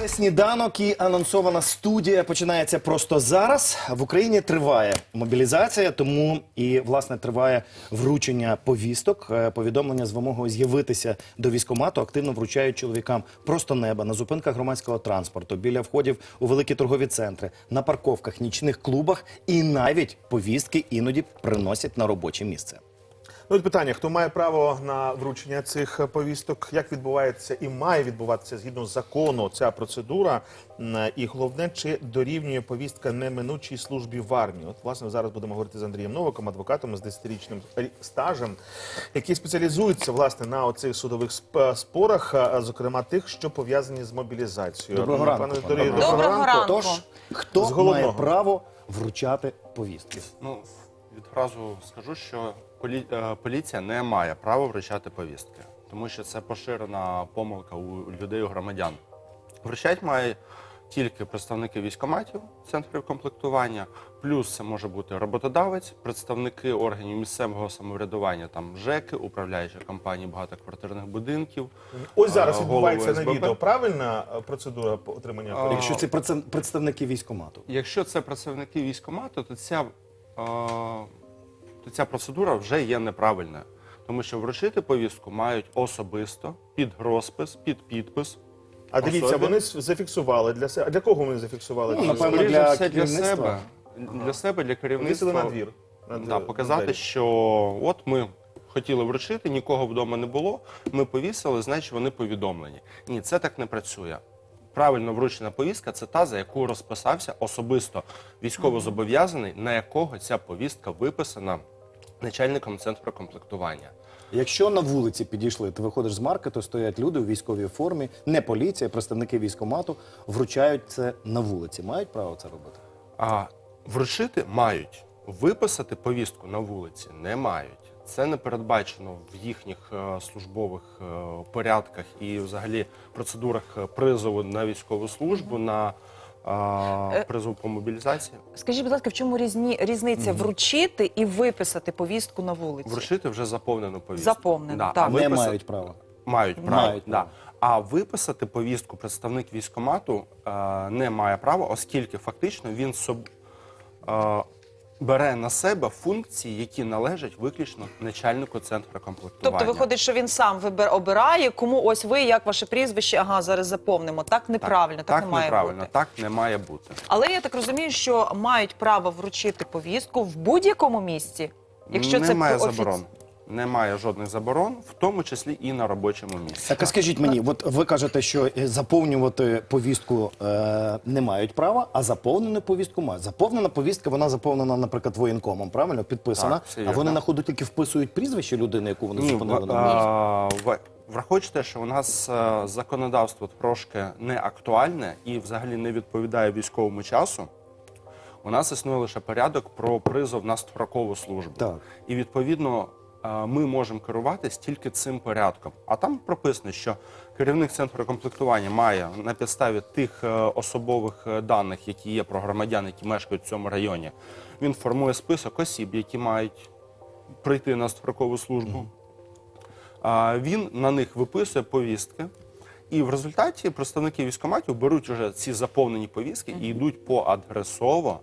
Це сніданок і анонсована студія починається просто зараз. В Україні триває мобілізація, тому і власне триває вручення повісток. Е, Повідомлення з вимогою з'явитися до військкомату активно вручають чоловікам просто неба на зупинках громадського транспорту, біля входів у великі торгові центри, на парковках, нічних клубах і навіть повістки іноді приносять на робоче місце. Ну, от питання: хто має право на вручення цих е, повісток? Як відбувається і має відбуватися згідно закону ця процедура? І головне, чи дорівнює повістка неминучій службі в армії? От власне зараз будемо говорити з Андрієм Новиком, адвокатом з 10-річним стажем, який спеціалізується власне на оцих судових спорах, зокрема тих, що пов'язані з мобілізацією. Доброго Ну, ранку, пане пане Романе. Доброго ранку. Тож хто З головного. має право вручати повістки? Ну, відразу скажу, що е, поліція не має права вручати повістки, тому що це поширена помилка у людей, у громадян. Вручати має тільки представники військоматів, центрів комплектування, плюс це може бути роботодавець, представники органів місцевого самоврядування, там ЖЕКи, управляючі компанії багатоквартирних будинків. Ось зараз е, відбувається на відео. Правильна е, процедура отримання А, повістки? Якщо це представники військкомату. Якщо це працівники військкомату, то ця, е, то ця процедура вже є неправильною. Тому що вручити повістку мають особисто під розпис, під підпис. А дивіться, особи. вони зафіксували для себе. А для кого вони зафіксували? Ну, напевно, Скоріше для все, для себе, для себе, для керівництва. на двір. На Да, показати, двері. що от ми хотіли вручити, нікого вдома не було. Ми повісили, значить вони повідомлені. Ні, це так не працює. Правильно вручена повістка це та, за яку розписався особисто військовозобов'язаний, на якого ця повістка виписана начальником центру комплектування. Якщо на вулиці підійшли, ти виходиш з маркету, стоять люди у військовій формі, не поліція, представники військкомату, вручають це на вулиці. Мають право це робити? А вручити мають, виписати повістку на вулиці не мають. Це не передбачено в їхніх е, службових е, порядках і взагалі процедурах е, призову на військову службу, на е, призов по мобілізації. Скажіть, будь ласка, в чому різні, різниця вручити і виписати повістку на вулиці? Вручити вже заповнену повістку. Заповнену, да. так. А Не виписати- мають права. Мають право. Мають да. А виписати повістку представник військкомату е, не має права, оскільки фактично він соб, е, бере на себе функції, які належать виключно начальнику центру комплектування. Тобто виходить, що він сам вибер обирає, кому ось ви, як ваше прізвище, ага, зараз заповнимо. Так неправильно, так, так не має неправильно, бути. так не має бути. Але я так розумію, що мають право вручити повістку в будь-якому місці, якщо це Немає офіц- заборон. Немає жодних заборон, в тому числі і на робочому місці. Так, а скажіть мені, от ви кажете, що е, заповнювати повістку е, не мають права, а заповнену повістку мають. Заповнена повістка, вона заповнена, наприклад, воєнкомом, правильно? Підписана. Так, все а вірно. вони на ходу тільки вписують прізвище людини, яку вони Ні, зупинили на а, в- враховуйте, що у нас е, законодавство трошки не актуальне і взагалі не відповідає військовому часу. У нас існує лише порядок про призов на строкову службу. Так. І відповідно ми можемо керуватись тільки цим порядком. А там прописано, що керівник центру комплектування має на підставі тих е, особових е, даних, які є про громадян, які мешкають в цьому районі. Він формує список осіб, які мають прийти на строкову службу. Він на них виписує повістки. І в результаті представники військкоматів беруть вже ці заповнені повістки і йдуть поадресово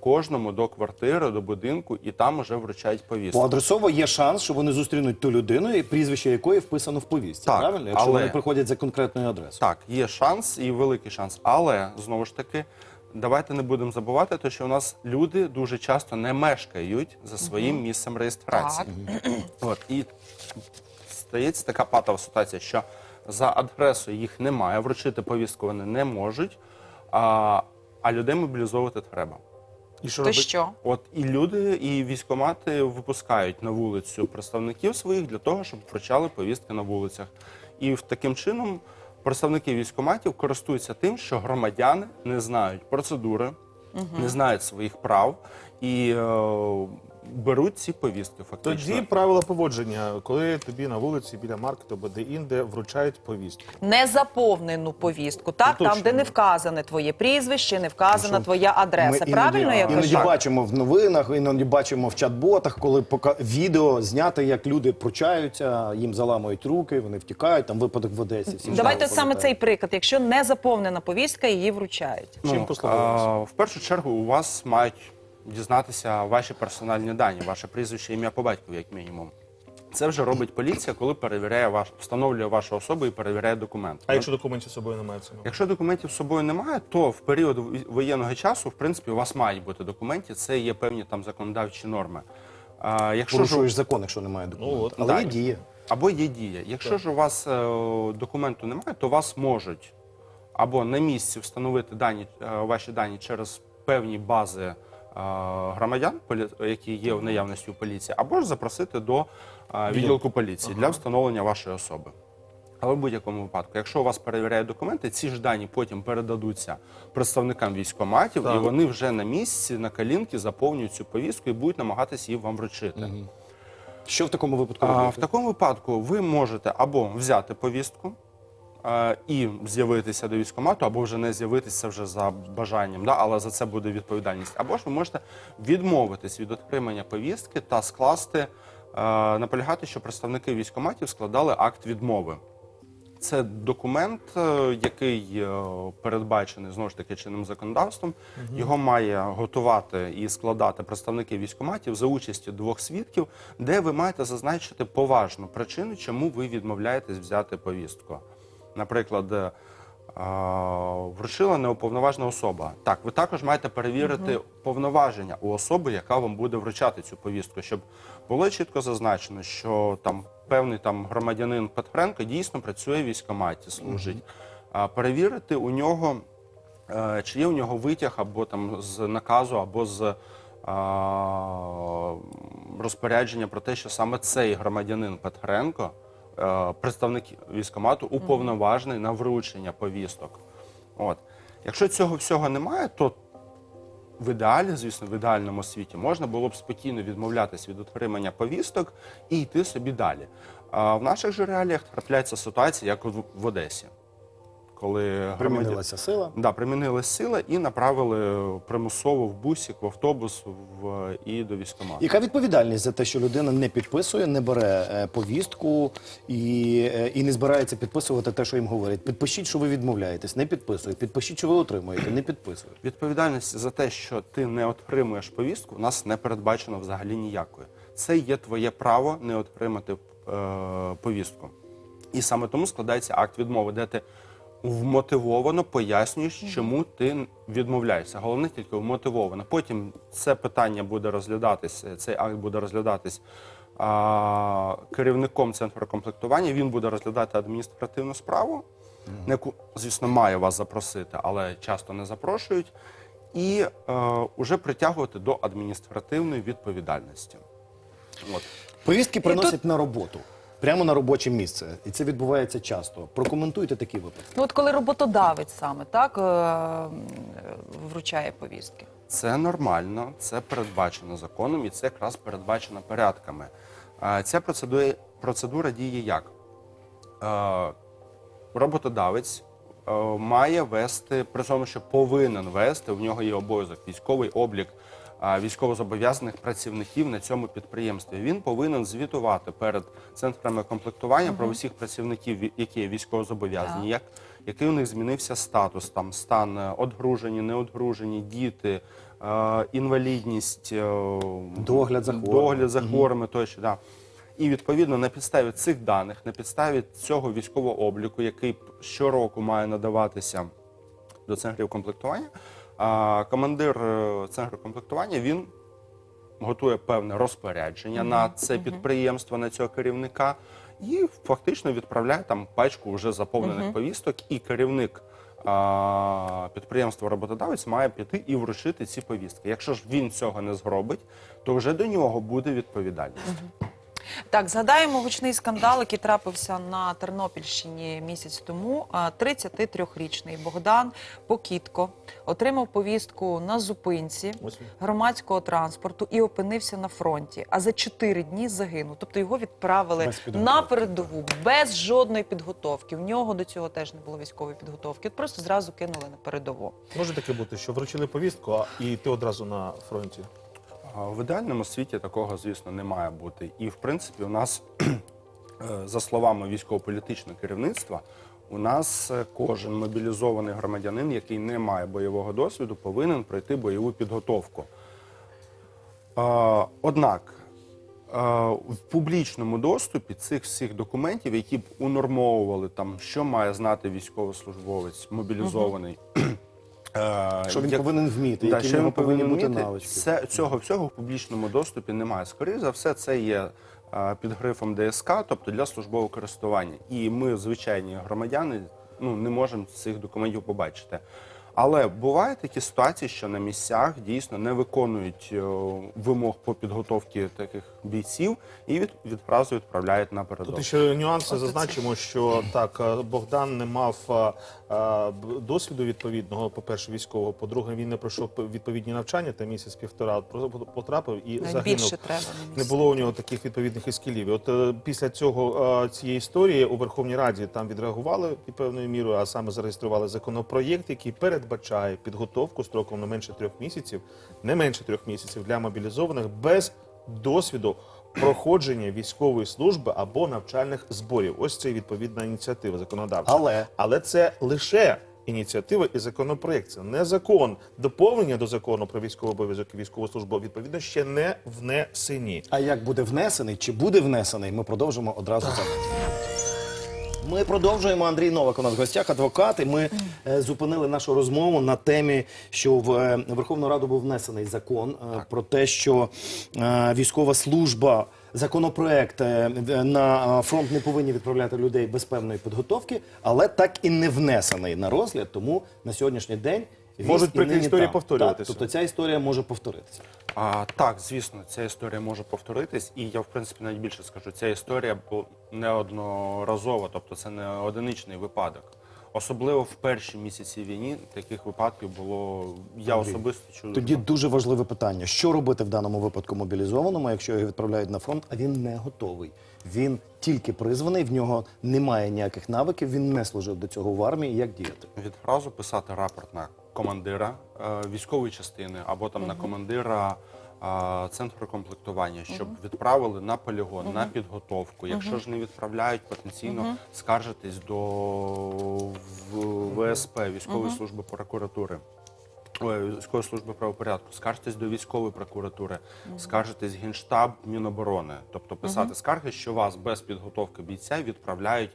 кожному до квартири, до будинку, і там вже вручають повістку. Поадресово є шанс, що вони зустрінуть ту людину, і прізвище якої вписано в повістці. Так, правильно? Якщо але- вони приходять за конкретною адресою. Так, є шанс і великий шанс. Але знову ж таки, давайте не будемо забувати, те, що у нас люди дуже часто не мешкають за своїм місцем реєстрації. От, і стається така патова ситуація, що за адресою їх немає, вручити повістку вони не можуть, а, а людей мобілізовувати треба. І що То робити? що? От і люди, і військомати випускають на вулицю представників своїх для того, щоб вручали повістки на вулицях. І в таким чином представники військоматів користуються тим, що громадяни не знають процедури, не знають своїх прав і е, беруть ці повістки. Фактично Тоді правила поводження, коли тобі на вулиці біля маркету або де-інде вручають повістку. Незаповнену повістку, так Ну, там, де не вказане твоє прізвище, не вказана Що твоя адреса. Ми Правильно іноді, я іноді кажу? бачимо в новинах, іноді бачимо в чат-ботах, коли пока відео знято, як люди пручаються, їм заламують руки, вони втікають. Там випадок в Одесі. всі Давайте саме цей приклад. Якщо не заповнена повістка, її вручають. Чим послуговуємося? Ну, а, в першу чергу у вас мають дізнатися ваші персональні дані, ваше прізвище, ім'я по батькові, як мінімум. Це вже робить поліція, коли перевіряє ваш, встановлює вашу особу і перевіряє документи. А якщо документів з собою немає цього? Якщо документів з собою немає, то в період воєнного часу, в принципі, у вас мають бути документи. Це є певні там законодавчі норми. А, якщо ж Порушуєш закон, якщо немає документів. Ну, от, Але да. є дія. або є дія. Якщо ж у вас е, документу немає, то вас можуть або на місці встановити дані, е, ваші дані через певні бази громадян, які є в наявності у поліції, або ж запросити до відділку поліції для встановлення вашої особи. Але в будь-якому випадку, якщо у вас перевіряють документи, ці ж дані потім передадуться представникам військкоматів, Так. і вони вже на місці, на калінки заповнюють цю повістку і будуть намагатися її вам вручити. Що в такому випадку А, в такому випадку ви можете або взяти повістку і з'явитися до військкомату, або вже не з'явитися вже за бажанням, да, але за це буде відповідальність. Або ж ви можете відмовитись від отримання повістки та скласти, наполягати, що представники військкоматів складали акт відмови. Це документ, е, який е, передбачений знову ж таки чинним законодавством. Його має готувати і складати представники військкоматів за участі двох свідків, де ви маєте зазначити поважну причину, чому ви відмовляєтесь взяти повістку. Наприклад, е, вручила неуповноважена особа. Так, ви також маєте перевірити повноваження у особи, яка вам буде вручати цю повістку, щоб було чітко зазначено, що там певний там громадянин Петренко дійсно працює в військкоматі, служить. А, перевірити у нього, е, чи є у нього витяг або там з наказу, або з розпорядження про те, що саме цей громадянин Петренко, представник військомату уповноважений на вручення повісток. От. Якщо цього всього немає, то в ідеалі, звісно, в ідеальному світі можна було б спокійно відмовлятися від отримання повісток і йти собі далі. А в наших же реаліях трапляється ситуація, як в Одесі, коли. Примінилася сила. Да, примінили сили і направили примусово в бусик, в автобус в, і до військкомату. Яка відповідальність за те, що людина не підписує, не бере е, повістку і, е, і не збирається підписувати те, що їм говорять? Підпишіть, що ви відмовляєтесь, не підписує. Підпишіть, що ви отримуєте, не підписує. Відповідальність за те, що ти не отримуєш повістку, у нас не передбачено взагалі ніякої. Це є твоє право не отримати е, повістку. І саме тому складається акт відмови, де ти вмотивовано пояснюєш, чому ти відмовляєшся. Головне тільки вмотивовано. Потім це питання буде розглядатись, цей акт буде розглядатись а, керівником центру комплектування. Він буде розглядати адміністративну справу, на яку, звісно, має вас запросити, але часто не запрошують, і е, уже притягувати до адміністративної відповідальності. От. Повістки приносять на роботу, прямо на робоче місце. І це відбувається часто. Прокоментуйте такі випадки. Ну от коли роботодавець саме так е, вручає повістки. Це нормально, це передбачено законом і це якраз передбачено порядками. Ця процедура, процедура діє як? Е, Роботодавець е, має вести, при тому, що повинен вести, в нього є обов'язок, військовий облік військовозобов'язаних працівників на цьому підприємстві. Він повинен звітувати перед центрами комплектування про усіх працівників, які є військовозобов'язані, як, який у них змінився статус, там стан е, одружені, неодружені, діти, е, інвалідність, е, Догляд за хворими. догляд за хворими тощо. Да. І відповідно на підставі цих даних, на підставі цього військового обліку, який щороку має надаватися до центрів комплектування, а, командир е, центру комплектування він готує певне розпорядження на це підприємство, на цього керівника, і фактично відправляє там пачку вже заповнених повісток, і керівник. а, Підприємство роботодавець має піти і вручити ці повістки. Якщо ж він цього не зробить, то вже до нього буде відповідальність. Так, згадаємо гучний скандал, який трапився на Тернопільщині місяць тому. А, 33-річний Богдан Покітко отримав повістку на зупинці громадського транспорту і опинився на фронті. А за 4 дні загинув. Тобто його відправили на передову без жодної підготовки. В нього до цього теж не було військової підготовки. От просто зразу кинули на передову. Може таке бути, що вручили повістку, а і ти одразу на фронті. В ідеальному світі такого, звісно, не має бути. І в принципі, у нас, е, за словами військово-політичного керівництва, у нас е, кожен мобілізований громадянин, який не має бойового досвіду, повинен пройти бойову підготовку. Однак в публічному доступі цих всіх документів, які б унормовували там, що має знати військовослужбовець мобілізований. е, Що він як- повинен вміти, Да, які що він повинні бути вміти, навички. Це, цього всього в публічному доступі немає. Скоріше за все, це є а, під грифом ДСК, тобто для службового користування. І ми, звичайні громадяни, ну не можемо цих документів побачити. Але бувають такі ситуації, що на місцях дійсно не виконують е, вимог по підготовці таких бійців і від, відразу відправляють на передову. Тут ще нюанси зазначимо, що так е, Богдан не мав е, досвіду відповідного. По перше, військового. По-друге, він не пройшов відповідні навчання та місяць півтора. Потрапив і загинув. треба Не було у нього таких відповідних ескілів. І От після цього цієї історії у Верховній Раді там відреагували і певною мірою, а саме зареєстрували законопроєкт, який передбачає підготовку строком не менше трьох місяців, не менше трьох місяців для мобілізованих без досвіду проходження військової служби або навчальних зборів. Ось це відповідна ініціатива законодавча. Але Але це лише ініціатива і законопроєкт. Це не закон. Доповнення до закону про військовий обов'язок і військову службу відповідно ще не внесені. А як буде внесений, чи буде внесений, ми продовжимо одразу за. Ми продовжуємо. Андрій Новак у нас в гостях, адвокат. І ми е, зупинили нашу розмову на темі, що в е, Верховну Раду був внесений закон е, про те, що е, військова служба, законопроект е, на фронт не повинні відправляти людей без певної підготовки, але так і не внесений на розгляд. Тому на сьогоднішній день Можуть і прийти нині історії повторюватися. Тобто ця історія може повторитися. А, так, звісно, ця історія може повторитись, і я в принципі навіть більше скажу, ця історія неодноразова, тобто це не одиничний випадок. Особливо в перші місяці війни таких випадків було. Я особисто чув. Тоді дуже важливе питання: що робити в даному випадку мобілізованому, якщо його відправляють на фронт, а він не готовий. Він тільки призваний, в нього немає ніяких навиків, він не служив до цього в армії. Як діяти? відразу писати рапорт на командира е, військової частини або там на командира е, центру комплектування, щоб відправили на полігон, на підготовку. Якщо ж не відправляють, потенційно скаржитись до в- ВСП військової служби прокуратури. Ой, військової служби правопорядку, скаржитесь до військової прокуратури, скаржитесь в Генштаб Міноборони, тобто писати скарги, що вас без підготовки бійця відправляють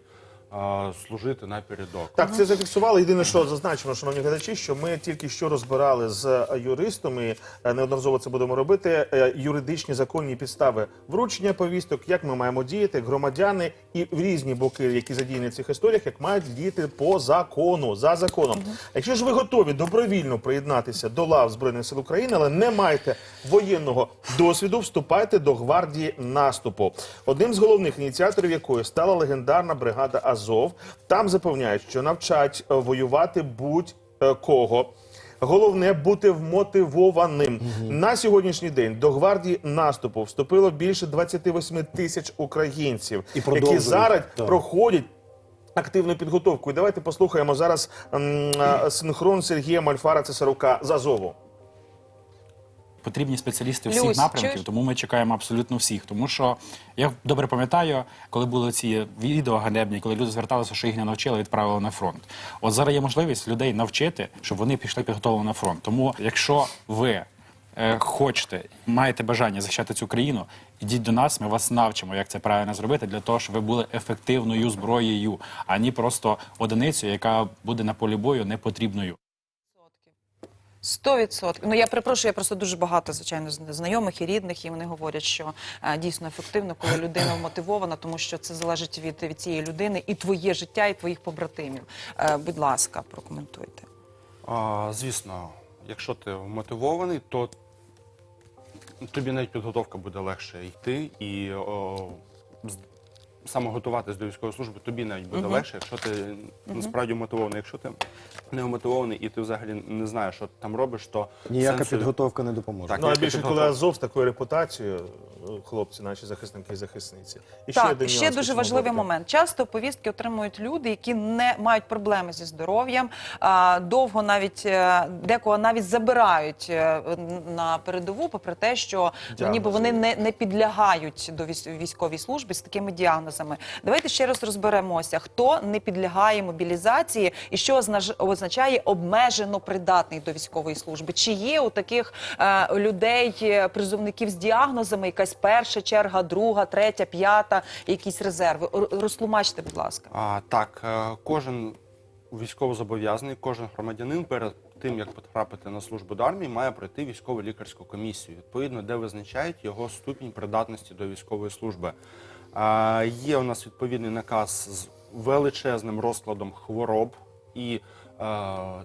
служити на передок. Так, це зафіксували. Єдине, що зазначимо, шановні глядачі, що ми тільки що розбирали з е, юристами, е, неодноразово це будемо робити. е, Юридичні законні підстави вручення повісток, як ми маємо діяти, як громадяни і в різні боки, які задіяні в цих історіях, як мають діяти по закону за законом. Якщо ж ви готові добровільно приєднатися до лав збройних сил України, але не маєте воєнного досвіду, вступайте до гвардії наступу. Одним з головних ініціаторів якої стала легендарна бригада Азов. Там запевняють, що навчать е, воювати будь-кого. Головне бути вмотивованим на сьогоднішній день. До гвардії наступу вступило більше 28 тисяч українців, І які зараз так. проходять активну підготовку. І давайте послухаємо зараз м, а, синхрон Сергія Мальфара Цесарука з Азову. Потрібні спеціалісти Люсь, всіх напрямків, чуєш? тому ми чекаємо абсолютно всіх. Тому що я добре пам'ятаю, коли були ці відео ганебні, коли люди зверталися, що їх не навчили, відправили на фронт. От зараз є можливість людей навчити, щоб вони пішли підготовлені на фронт. Тому, якщо ви е, хочете, маєте бажання захищати цю країну, ідіть до нас, ми вас навчимо, як це правильно зробити, для того, щоб ви були ефективною зброєю, а не просто одиницею, яка буде на полі бою непотрібною. Сто відсотків. Ну я перепрошую, я просто дуже багато звичайно зна- знайомих і рідних, і вони говорять, що е, дійсно ефективно, коли людина вмотивована, тому що це залежить від, від цієї людини і твоє життя, і твоїх побратимів. Е, будь ласка, прокоментуйте. А, звісно, якщо ти мотивований, то тобі навіть підготовка буде легше йти і о, з- саме готуватись до військової служби тобі навіть буде легше, якщо ти насправді мотивований. Якщо ти не мотивований і ти взагалі не знаєш, що ти там робиш, то Ніяка сенсу- підготовка не допоможе. Так. Ну, а більше коли? Азов з такою репутацією, е, хлопці, наші захисники і захисниці. І Так, один ще нюанс дуже хочу важливий говорити. момент. Часто повістки отримують люди, які не мають проблеми зі здоров'ям. а, Довго навіть е, декого навіть забирають е, на передову, попри те, що Діагнози. ніби вони не, не підлягають до військ- військовій службі з такими діагнозами. Давайте ще раз розберемося, хто не підлягає мобілізації і що означає обмежено придатний до військової служби. Чи є у таких е, людей е, призовників з діагнозами якась перша черга, друга, третя, п'ята, якісь резерви? Розтлумачте, будь ласка. А, так, е, кожен військовозобов'язаний, кожен громадянин перед тим, як потрапити на службу до армії, має пройти військово лікарську комісію, відповідно, де визначають його ступінь придатності до військової служби. Є у нас відповідний наказ з величезним розкладом хвороб і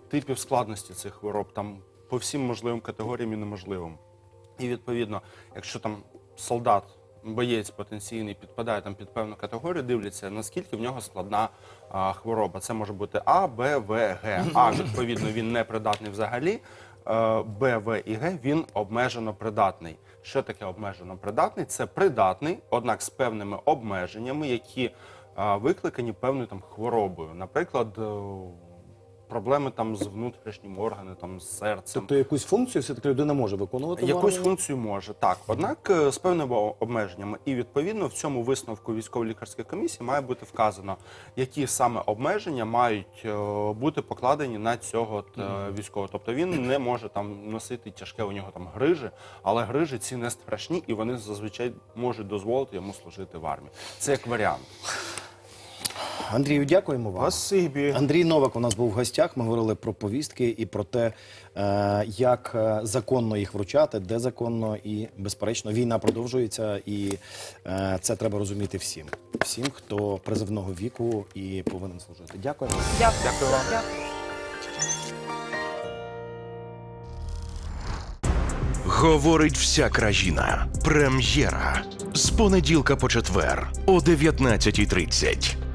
типів складності цих хвороб, там по всім можливим категоріям і неможливим. І відповідно, якщо там солдат, боєць потенційний підпадає там під певну категорію, дивляться, наскільки в нього складна а, хвороба. Це може бути А, Б, В, Г. А, відповідно, він не придатний взагалі. Е, Б, В і Г він обмежено придатний. Що таке обмежено придатний? Це придатний, однак з певними обмеженнями, які викликані певною там хворобою. Наприклад, е, проблеми там з внутрішніми органами, там з серцем. Тобто якусь функцію все-таки людина може виконувати Якусь армії? функцію може так, однак е, з певними обмеженнями, і відповідно в цьому висновку військово-лікарської комісії має бути вказано, які саме обмеження мають е, бути покладені на цього е, військового. Тобто він не може там носити тяжке у нього там грижі, але грижі ці не страшні, і вони зазвичай можуть дозволити йому служити в армії. Це як варіант. Андрію, дякуємо вам. Спасибі. Андрій Новак у нас був в гостях. Ми говорили про повістки і про те, е, як е, законно їх вручати, де законно і безперечно війна продовжується, і е, це треба розуміти всім. Всім, хто призовного віку і повинен служити. Дякуємо. Дякую. Дякую вам. Дякую. Говорить вся країна. Прем'єра з понеділка по четвер о 19.30.